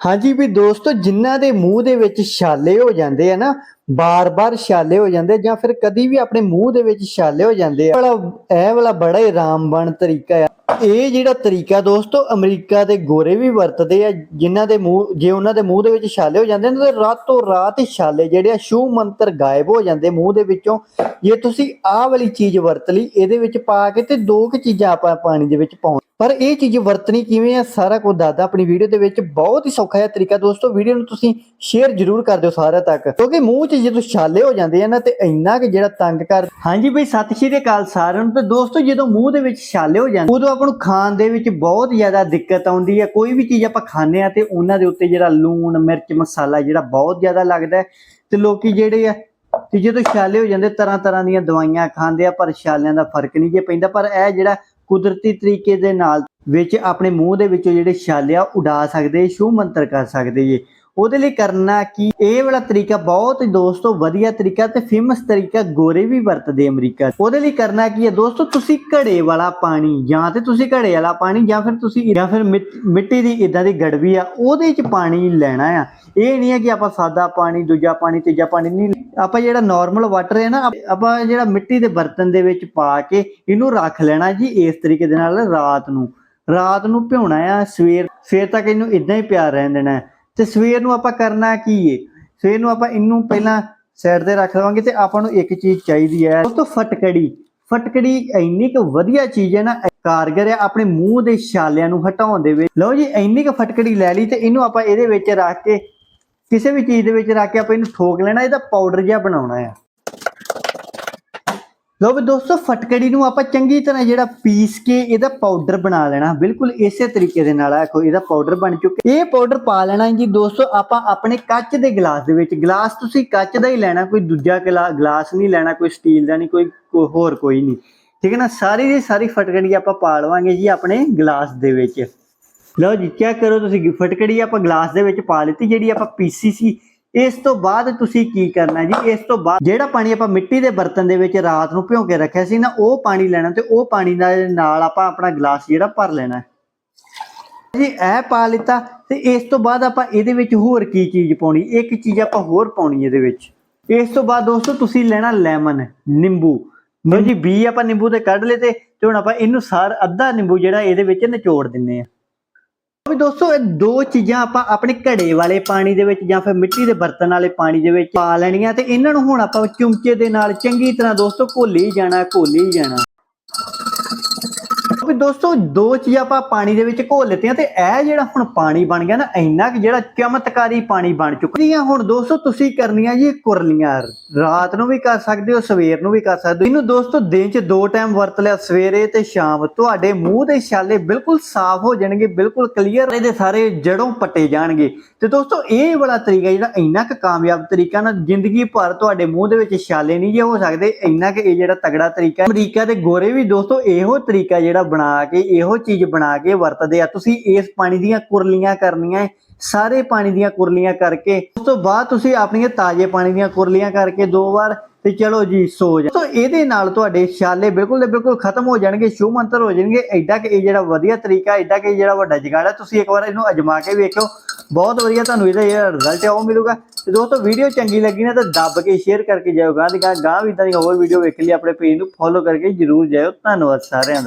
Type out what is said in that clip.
ਹਾਂਜੀ ਵੀ ਦੋਸਤੋ, ਜਿਨ੍ਹਾਂ ਦੇ ਮੂੰਹ ਦੇ ਵਿੱਚ ਛਾਲੇ ਹੋ ਜਾਂਦੇ ਆ ਨਾ, ਬਾਰ-ਬਾਰ ਛਾਲੇ ਹੋ ਜਾਂਦੇ ਜਾਂ ਫਿਰ ਕਦੀ ਵੀ ਆਪਣੇ ਮੂੰਹ ਦੇ ਵਿੱਚ ਛਾਲੇ ਹੋ ਜਾਂਦੇ ਆ ਵਾਲਾ, ਇਹ ਵਾਲਾ ਬੜਾ ਹੀ ਰਾਮਬਣ ਤਰੀਕਾ ਆ। ਇਹ ਜਿਹੜਾ ਤਰੀਕਾ ਦੋਸਤੋ, ਅਮਰੀਕਾ ਦੇ ਗੋਰੇ ਵੀ ਵਰਤਦੇ ਆ, ਜਿਨ੍ਹਾਂ ਦੇ ਮੂੰਹ, ਜੇ ਉਹਨਾਂ ਦੇ ਮੂੰਹ ਦੇ ਵਿੱਚ ਛਾਲੇ ਹੋ ਜਾਂਦੇ ਨੇ ਤਾਂ ਰਾਤੋਂ ਰਾਤ ਹੀ ਛਾਲੇ ਜਿਹੜੇ ਆ ਸ਼ੂ ਮੰਤਰ ਗਾਇਬ ਹੋ ਜਾਂਦੇ ਮੂੰਹ ਦੇ ਵਿੱਚੋਂ। ਜੇ ਤੁਸੀਂ ਆਹ ਵਾਲੀ ਚੀਜ਼ ਵਰਤ ਲਈ, ਇਹਦੇ ਵਿੱਚ ਪਾ ਕੇ ਤੇ ਦੋ ਕੁ ਚੀਜ਼ਾਂ ਆਪਾਂ ਪਾਣੀ ਦੇ ਵਿੱਚ ਪਾਉਣ ਪਰ ਇਹ ਚੀਜ਼ ਵਰਤਣੀ ਕਿਵੇਂ ਆ, ਸਾਰਾ ਕੁਝ ਦੱਸਦਾ। ਆਪਣੀ ਵੀਡੀਓ ਦੇ ਵਿੱਚ ਬਹੁਤ ਹੀ ਸੌਖਾ ਜਿਹਾ ਤਰੀਕਾ। ਦੋਸਤੋ ਵੀਡੀਓ ਨੂੰ ਤੁਸੀਂ ਸ਼ੇਅਰ ਜ਼ਰੂਰ ਕਰ ਦਿਓ ਸਾਰਿਆਂ ਤੱਕ। ਕਿਉਂਕਿ ਮੂੰਹ 'ਚ ਜਦੋਂ ਛਾਲੇ ਹੋ ਜਾਂਦੇ ਆ ਨਾ, ਤੇ ਇੰਨਾ ਕਿ ਜਿਹੜਾ ਤੰਗ ਕਰ ਹਾਂਜੀ ਬਈ, ਸਤਿ ਸ਼੍ਰੀ ਅਕਾਲ ਸਾਰਿਆਂ ਨੂੰ। ਤੇ ਦੋਸਤੋ, ਜਦੋਂ ਮੂੰਹ ਦੇ ਵਿੱਚ ਛਾਲੇ ਹੋ ਜਾਂਦੇ ਉਦੋਂ ਆਪਾਂ ਨੂੰ ਖਾਣ ਦੇ ਵਿੱਚ ਬਹੁਤ ਜ਼ਿਆਦਾ ਦਿੱਕਤ ਆਉਂਦੀ ਹੈ ਕੋਈ ਵੀ ਚੀਜ਼ ਆਪਾਂ ਖਾਂਦੇ ਆ ਤੇ ਉਹਨਾਂ ਦੇ ਉੱਤੇ ਜਿਹੜਾ ਲੂਣ, ਮਿਰਚ, ਮਸਾਲਾ ਜਿਹੜਾ ਬਹੁਤ ਜ਼ਿਆਦਾ ਲੱਗਦਾ ਹੈ। ਤੇ ਲੋਕੀ ਜਿਹੜੇ ਆ, ਤੇ ਜਦੋਂ ਛਾਲੇ ਹੋ ਜਾਂਦੇ ਤਰ੍ਹਾਂ ਤਰ੍ਹਾਂ ਦੀਆਂ ਦਵਾਈਆਂ ਖਾਂਦੇ ਆ, ਪਰ ਛਾਲਿਆਂ ਦਾ ਫ਼ਰਕ ਨਹੀਂ ਜੇ ਪੈਂਦਾ। ਪਰ ਇਹ ਜਿਹੜਾ ਕੁਦਰਤੀ ਤਰੀਕੇ ਦੇ ਨਾਲ ਵਿੱਚ ਆਪਣੇ ਮੂੰਹ ਦੇ ਵਿੱਚੋਂ ਜਿਹੜੇ ਛਾਲੇ ਆ ਉਡਾ ਸਕਦੇ ਸ਼ੂ ਮੰਤਰ ਕਰ ਸਕਦੇ ਜੇ। ਉਹਦੇ ਲਈ ਕਰਨਾ ਕੀ? ਇਹ ਵਾਲਾ ਤਰੀਕਾ ਬਹੁਤ ਹੀ ਦੋਸਤੋ ਵਧੀਆ ਤਰੀਕਾ ਤੇ ਫੇਮਸ ਤਰੀਕਾ ਗੋਰੇ ਵੀ ਵਰਤਦੇ ਅਮਰੀਕਾ ਉਹਦੇ ਲਈ ਕਰਨਾ ਕੀ ਹੈ ਦੋਸਤੋ? ਤੁਸੀਂ ਘੜੇ ਵਾਲਾ ਪਾਣੀ ਜਾਂ ਤੇ ਤੁਸੀਂ ਘੜੇ ਵਾਲਾ ਪਾਣੀ ਜਾਂ ਫਿਰ ਤੁਸੀਂ ਜਾਂ ਫਿਰ ਮਿੱਟ- ਮਿੱਟੀ ਦੀ ਇਦਾਂ ਦੀ ਗੜਵੀ ਆ, ਉਹਦੇ 'ਚ ਪਾਣੀ ਲੈਣਾ ਆ। ਇਹ ਨਹੀਂ ਹੈ ਕਿ ਆਪਾਂ ਸਾਦਾ ਪਾਣੀ, ਦੂਜਾ ਪਾਣੀ, ਤੀਜਾ ਪਾਣੀ ਨਹੀਂ ਆਪਾਂ ਜਿਹੜਾ ਨਾਰਮਲ ਵਾਟਰ ਹੈ ਨਾ, ਆਪਾਂ ਜਿਹੜਾ ਮਿੱਟੀ ਦੇ ਬਰਤਨ ਦੇ ਵਿੱਚ ਪਾ ਕੇ ਇਹਨੂੰ ਰੱਖ ਲੈਣਾ ਜੀ ਇਸ ਤਰੀਕੇ ਦੇ ਨਾਲ ਰਾਤ ਨੂੰ। ਰਾਤ ਨੂੰ ਭਿਉਣਾ ਆ, ਸਵੇਰ ਸਵੇਰ ਤੱਕ ਇਹਨੂੰ ਇਦਾਂ ਹੀ ਪਿਆ ਰਹਿਣ ਦੇਣਾ ਤੇ ਸਵੇਰ ਨੂੰ ਆਪਾਂ ਕਰਨਾ ਕੀ ਏ? ਸਵੇਰ ਨੂੰ ਆਪਾਂ ਇਹਨੂੰ ਪਹਿਲਾਂ ਸਾਈਡ ਤੇ ਰੱਖ ਲਵਾਂਗੇ ਤੇ ਆਪਾਂ ਨੂੰ ਇੱਕ ਚੀਜ਼ ਚਾਹੀਦੀ ਹੈ। ਉਸ ਤੋਂ ਫਟਕੜੀ। ਫਟਕੜੀ ਇੰਨੀ ਕੁ ਵਧੀਆ ਚੀਜ਼ ਹੈ ਨਾ ਕਾਰਗਰ ਹੈ ਆਪਣੇ ਮੂੰਹ ਦੇ ਛਾਲਿਆਂ ਨੂੰ ਹਟਾਉਣ ਦੇ ਵਿੱਚ। ਲਓ ਜੀ, ਇੰਨੀ ਕੁ ਫਟਕੜੀ ਲੈ ਲਈ ਤੇ ਇਹਨੂੰ ਆਪਾਂ ਇਹਦੇ ਵਿੱਚ ਰੱਖ ਕੇ ਕਿਸੇ ਵੀ ਚੀਜ਼ ਦੇ ਵਿੱਚ ਰੱਖ ਕੇ ਆਪਾਂ ਇਹਨੂੰ ਠੋਕ ਲੈਣਾ, ਇਹਦਾ ਪਾਊਡਰ ਜਿਹਾ ਬਣਾਉਣਾ ਹੈ ਲੋ ਵੀ ਦੋਸਤੋ, ਫਟਕੜੀ ਨੂੰ ਆਪਾਂ ਚੰਗੀ ਤਰ੍ਹਾਂ ਜਿਹੜਾ ਪੀਸ ਕੇ ਇਹਦਾ ਪਾਊਡਰ ਬਣਾ ਲੈਣਾ। ਬਿਲਕੁਲ ਇਸੇ ਤਰੀਕੇ ਦੇ ਨਾਲ ਆਖੋ ਇਹਦਾ ਪਾਊਡਰ ਬਣ ਚੁੱਕਾ ਇਹ ਪਾਊਡਰ ਪਾ ਲੈਣਾ ਜੀ ਦੋਸਤੋ, ਆਪਾਂ ਆਪਣੇ ਕੱਚ ਦੇ ਗਲਾਸ ਦੇ ਵਿੱਚ। ਗਲਾਸ ਤੁਸੀਂ ਕੱਚ ਦਾ ਹੀ ਲੈਣਾ, ਕੋਈ ਦੂਜਾ ਗਲਾ- ਗਲਾਸ ਨਹੀਂ ਲੈਣਾ, ਕੋਈ ਸਟੀਲ ਦਾ ਨਹੀਂ, ਕੋਈ ਹੋਰ ਕੋਈ ਨਹੀਂ। ਠੀਕ ਹੈ ਨਾ? ਸਾਰੀ ਦੀ ਸਾਰੀ ਫਟਕੜੀ ਆਪਾਂ ਪਾ ਲਵਾਂਗੇ ਜੀ ਆਪਣੇ ਗਲਾਸ ਦੇ ਵਿੱਚ। ਲਓ ਜੀ ਚੈੱਕ ਕਰੋ ਤੁਸੀਂ ਫਟਕੜੀ ਆਪਾਂ ਗਲਾਸ ਦੇ ਵਿੱਚ ਪਾ ਲਿੱਤੀ, ਜਿਹੜੀ ਆਪਾਂ ਪੀਸੀ ਸੀ। ਇਸ ਤੋਂ ਬਾਅਦ ਤੁਸੀਂ ਕੀ ਕਰਨਾ ਜੀ? ਇਸ ਤੋਂ ਬਾਅਦ ਜਿਹੜਾ ਪਾਣੀ ਆਪਾਂ ਮਿੱਟੀ ਦੇ ਬਰਤਨ ਦੇ ਵਿੱਚ ਰਾਤ ਨੂੰ ਭਿਉਂ ਕੇ ਰੱਖਿਆ ਸੀ ਨਾ, ਉਹ ਪਾਣੀ ਲੈਣਾ ਤੇ ਉਹ ਪਾਣੀ ਦਾ ਨਾਲ ਆਪਾਂ ਆਪਣਾ ਗਲਾਸ ਜਿਹੜਾ ਭਰ ਲੈਣਾ ਜੀ, ਇਹ ਪਾ ਲਿੱਤਾ ਤੇ ਇਸ ਤੋਂ ਬਾਅਦ ਆਪਾਂ ਇਹਦੇ ਵਿੱਚ ਹੋਰ ਕੀ ਚੀਜ਼ ਪਾਉਣੀ? ਇੱਕ ਚੀਜ਼ ਆਪਾਂ ਹੋਰ ਪਾਉਣੀ ਇਹਦੇ ਵਿੱਚ। ਇਸ ਤੋਂ ਬਾਅਦ ਦੋਸਤੋ, ਤੁਸੀਂ ਲੈਣਾ ਲੈਮਨ, ਨਿੰਬੂ। ਲਓ ਜੀ, ਬੀ ਆਪਾਂ ਨਿੰਬੂ ਤੇ ਕੱਢ ਲਏ ਤੇ ਤੇ ਹੁਣ ਆਪਾਂ ਇਹਨੂੰ ਸਾਰ, ਅੱਧਾ ਨਿੰਬੂ ਜਿਹੜਾ ਇਹਦੇ ਵਿੱਚ ਨਿਚੋੜ ਦਿੰਨੇ ਆ ਵੀ ਦੋਸਤੋ, ਇਹ ਦੋ ਚੀਜ਼ਾਂ ਆਪਾਂ ਆਪਣੇ ਘੜੇ ਵਾਲੇ ਪਾਣੀ ਦੇ ਵਿੱਚ ਜਾਂ ਫਿਰ ਮਿੱਟੀ ਦੇ ਬਰਤਨ ਵਾਲੇ ਪਾਣੀ ਦੇ ਵਿੱਚ ਪਾ ਲੈਣੀਆਂ ਤੇ ਇਹਨਾਂ ਨੂੰ ਹੁਣ ਆਪਾਂ ਚਮਚੇ ਦੇ ਨਾਲ ਚੰਗੀ ਤਰ੍ਹਾਂ ਦੋਸਤੋ ਘੋਲੀ ਜਾਣਾ ਘੋਲੀ ਜਾਣਾ। ਵੀ ਦੋਸਤੋ, ਦੋ ਚੀਜ਼ਾਂ ਆਪਾਂ ਪਾਣੀ ਦੇ ਵਿੱਚ ਘੋਲ ਲਿੱਤੀਆਂ ਤੇ ਇਹ ਜਿਹੜਾ ਹੁਣ ਪਾਣੀ ਬਣ ਗਿਆ ਨਾ, ਇੰਨਾ ਕਿ ਜਿਹੜਾ ਚਮਤਕਾਰੀ ਪਾਣੀ ਬਣ ਚੁੱਕਾ। ਹੁਣ ਦੋਸਤੋ ਤੁਸੀਂ ਕਰਨੀਆਂ ਜੀ ਕੁਰਲੀਆਂ, ਰਾਤ ਨੂੰ ਵੀ ਕਰ ਸਕਦੇ ਹੋ, ਸਵੇਰ ਨੂੰ ਵੀ ਕਰ ਸਕਦੇ ਹੋ। ਇਹਨੂੰ ਦੋਸਤੋ ਦਿਨ 'ਚ ਦੋ ਟਾਈਮ ਵਰਤ ਲਿਆ, ਸਵੇਰੇ ਤੇ ਸ਼ਾਮ। ਤੁਹਾਡੇ ਮੂੰਹ ਦੇ ਛਾਲੇ ਬਿਲਕੁਲ ਸਾਫ਼ ਹੋ ਜਾਣਗੇ, ਬਿਲਕੁਲ ਕਲੀਅਰ ਇਹਦੇ ਸਾਰੇ ਜੜੋਂ ਪੱਟੇ ਜਾਣਗੇ। ਤੇ ਦੋਸਤੋ, ਇਹ ਵਾਲਾ ਤਰੀਕਾ ਜਿਹੜਾ ਇੰਨਾ ਕੁ ਕਾਮਯਾਬ ਤਰੀਕਾ ਨਾ, ਜ਼ਿੰਦਗੀ ਭਰ ਤੁਹਾਡੇ ਮੂੰਹ ਦੇ ਵਿੱਚ ਛਾਲੇ ਨਹੀਂ ਜੇ ਹੋ ਸਕਦੇ। ਇੰਨਾ ਕਿ ਇਹ ਜਿਹੜਾ ਤਗੜਾ ਤਰੀਕਾ ਹੈ। ਅਮਰੀਕਾ ਦੇ ਗੋਰੇ ਵੀ ਦੋਸਤੋ, ਇਹੋ ਤਰੀਕਾ ਜਿਹੜਾ ਬਣਾ ਕੇ, ਇਹੋ ਚੀਜ਼ ਬਣਾ ਕੇ ਵਰਤਦੇ ਆ। ਤੁਸੀਂ ਇਸ ਪਾਣੀ ਦੀਆਂ ਕੁਰਲੀਆਂ ਕਰਨੀਆਂ ਸਾਰੇ ਪਾਣੀ ਦੀਆਂ ਕੁਰਲੀਆਂ ਕਰਕੇ, ਉਸ ਤੋਂ ਬਾਅਦ ਤੁਸੀਂ ਆਪਣੀਆਂ ਤਾਜ਼ੇ ਪਾਣੀ ਦੀਆਂ ਕੁਰਲੀਆਂ ਕਰਕੇ ਦੋ ਵਾਰ ਤੇ ਚਲੋ ਜੀ, ਸੋ ਜਾ ਸੋ ਇਹਦੇ ਨਾਲ ਤੁਹਾਡੇ ਛਾਲੇ ਬਿਲਕੁਲ ਦੇ ਬਿਲਕੁਲ ਖਤਮ ਹੋ ਜਾਣਗੇ ਸ਼ੂ ਮੰਤਰ ਹੋ ਜਾਣਗੇ। ਐਡਾ ਕਿ ਇਹ ਜਿਹੜਾ ਵਧੀਆ ਤਰੀਕਾ, ਐਡਾ ਕਿ ਜਿਹੜਾ ਵੱਡਾ ਜਗਾੜਾ ਤੁਸੀਂ ਇੱਕ ਵਾਰ ਇਹਨੂੰ ਅਜਮਾ ਕੇ ਵੇਖੋ ਬਹੁਤ ਵਧੀਆ ਤੁਹਾਨੂੰ ਇਹਦਾ ਜਿਹੜਾ ਰਿਜ਼ਲਟ ਹੈ, ਉਹ ਮਿਲੂਗਾ। ਤੇ ਦੋਸਤੋ, ਵੀਡੀਓ ਚੰਗੀ ਲੱਗੀ ਨਾ ਤਾਂ ਦੱਬ ਕੇ ਸ਼ੇਅਰ ਕਰਕੇ ਜਾਓ ਗਾਂ ਦੀ ਗਾਂ ਵੀ ਇਦਾਂ ਦੀਆਂ ਹੋਰ ਵੀਡੀਓ ਵੇਖ ਲਈ ਆਪਣੇ ਪੇਜ ਨੂੰ ਫੋਲੋ ਕਰਕੇ ਜਰੂਰ ਜਾਇਓ। ਧੰਨਵਾਦ ਸਾਰਿਆਂ ਦਾ।